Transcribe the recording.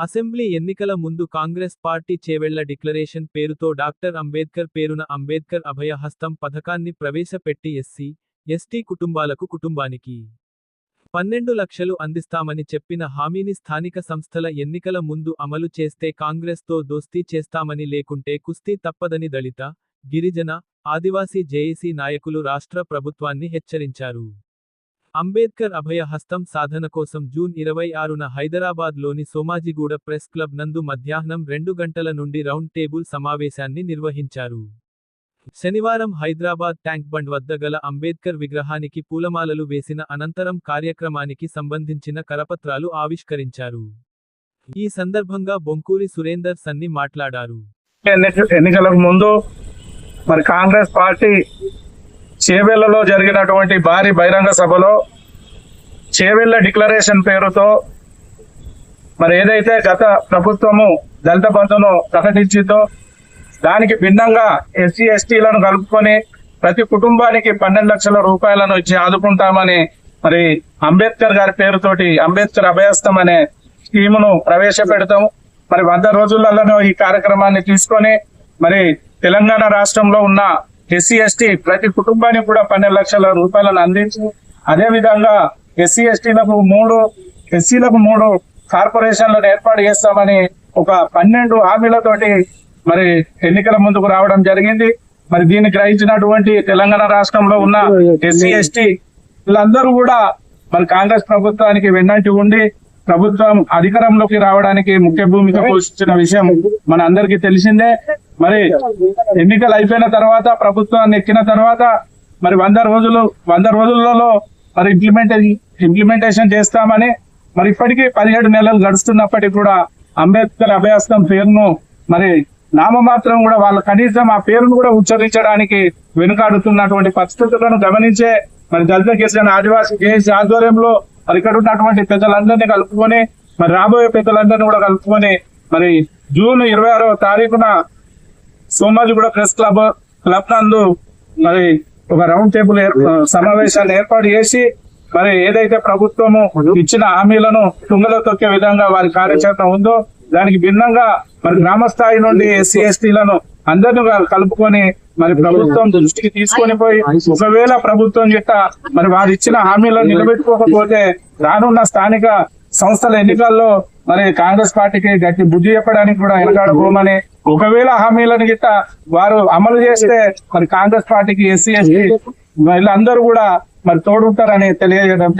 Assembly ఎన్నికల ముందు Congress party Chevella declaration పేరుతో డాక్టర్ అంబేద్కర్ పేరున అంబేద్కర్ అభయహస్తం పథకాన్ని ప్రవేశపెట్టి ఎస్సీ, ఎస్టీ కుటుంబాలకు కుటుంబానికి పన్నెండు లక్షలు అందిస్తామని చెప్పిన హామీని స్థానిక సంస్థల ఎన్నికల ముందు అమలు చేస్తే కాంగ్రెస్తో దోస్తీ చేస్తామని లేకుంటే కుస్తీ తప్పదని దళిత, గిరిజన, ఆదివాసీ జేఏసీ నాయకులు రాష్ట్ర ప్రభుత్వాన్ని హెచ్చరించారు. అంబేద్కర్ అభయ హస్తం సాధన కోసం జూన్ ఇరవై ఆరున హైదరాబాద్లోని సోమాజిగూడ ప్రెస్ క్లబ్ నందు మధ్యాహ్నం రెండు గంటల నుండి రౌండ్ టేబుల్ సమావేశాన్ని నిర్వహించారు. శనివారం హైదరాబాద్ ట్యాంక్ బండ్ వద్ద గల అంబేద్కర్ విగ్రహానికి పూలమాలలు వేసిన అనంతరం కార్యక్రమానికి సంబంధించిన కరపత్రాలు ఆవిష్కరించారు. ఈ సందర్భంగా బొంకూరి సురేందర్ సన్ని మాట్లాడారు. ఎన్నికలకు ముందు మరి కాంగ్రెస్ పార్టీ చేవెళ్ళలో జరిగినటువంటి భారీ బహిరంగ సభలో చేవెళ్ళ డిక్లరేషన్ పేరుతో మరి ఏదైతే గత ప్రభుత్వము దళిత బంధును ప్రకటించిందో దానికి భిన్నంగా ఎస్సీ ఎస్టీలను కలుపుకొని ప్రతి కుటుంబానికి పన్నెండు లక్షల రూపాయలను ఇచ్చి ఆదుకుంటామని మరి అంబేద్కర్ గారి పేరుతోటి అంబేద్కర్ అభయస్థం అనే స్కీమును ప్రవేశపెడతాం. మరి వంద రోజులలో ఈ కార్యక్రమాన్ని తీసుకొని మరి తెలంగాణ రాష్ట్రంలో ఉన్న ఎస్సీ ఎస్టీ ప్రతి కుటుంబానికి కూడా పన్నెండు లక్షల రూపాయలను అందించి అదే విధంగా ఎస్సీ ఎస్టీలకు మూడు ఎస్సీలకు మూడు కార్పొరేషన్లను ఏర్పాటు చేస్తామని ఒక పన్నెండు హామీలతోటి మరి ఎన్నికల ముందుకు రావడం జరిగింది. మరి దీన్ని గ్రహించినటువంటి తెలంగాణ రాష్ట్రంలో ఉన్న ఎస్సీ ఎస్టీ వీళ్ళందరూ కూడా మరి కాంగ్రెస్ ప్రభుత్వానికి వెన్నంటి ఉండి ప్రభుత్వం అధికారంలోకి రావడానికి ముఖ్య భూమిక పోషించిన విషయం మన అందరికీ తెలిసిందే. మరి ఎన్నికలు అయిపోయిన తర్వాత ప్రభుత్వాన్ని ఎక్కిన తర్వాత మరి వంద రోజులు వంద రోజులలో మరి ఇంప్లిమెంట్ ఇంప్లిమెంటేషన్ చేస్తామని మరి ఇప్పటికీ పదిహేడు నెలలు గడుస్తున్నప్పటికీ కూడా అంబేద్కర్ అభ్యాసం పేరును మరి నామమాత్రం కూడా వాళ్ళ కనీసం ఆ పేరును కూడా ఉచ్చరించడానికి వెనుకాడుతున్నటువంటి పరిస్థితులను గమనించే మరి దళిత గిరిజన ఆదివాసీ జేఏసీ ఆధ్వర్యంలో మరి ఇక్కడ ఉన్నటువంటి పెద్దలందరినీ కలుపుకొని మరి రాబోయే పెద్దలందరినీ కూడా కలుపుకొని మరి జూన్ ఇరవై ఆరో తారీఖున సోమాజిగూడ ప్రెస్ క్లబ్ క్లబ్ నందు మరి ఒక రౌండ్ టేబుల్ సమావేశాన్ని ఏర్పాటు చేసి మరి ఏదైతే ప్రభుత్వము ఇచ్చిన హామీలను తుంగలో తొక్కే విధంగా వారి కార్యాచరణ ఉందో దానికి భిన్నంగా మరి గ్రామ స్థాయి నుండి ఎస్సీ ఎస్టీలను అందరిని కలుపుకొని మరి ప్రభుత్వం దృష్టికి తీసుకొని పోయి ఒకవేళ ప్రభుత్వం గిట్ట మరి వారు ఇచ్చిన హామీలను నిలబెట్టుకోకపోతే రానున్న స్థానిక సంస్థల ఎన్నికల్లో మరి కాంగ్రెస్ పార్టీకి గట్టి బుద్ధి చెప్పడానికి కూడా వెనకాడబోమని ఒకవేళ హామీలను గిట్ట వారు అమలు చేస్తే మరి కాంగ్రెస్ పార్టీకి ఎస్సీ ఎస్టీ వీళ్ళందరూ కూడా మరి తోడుంటారని తెలియజేయడం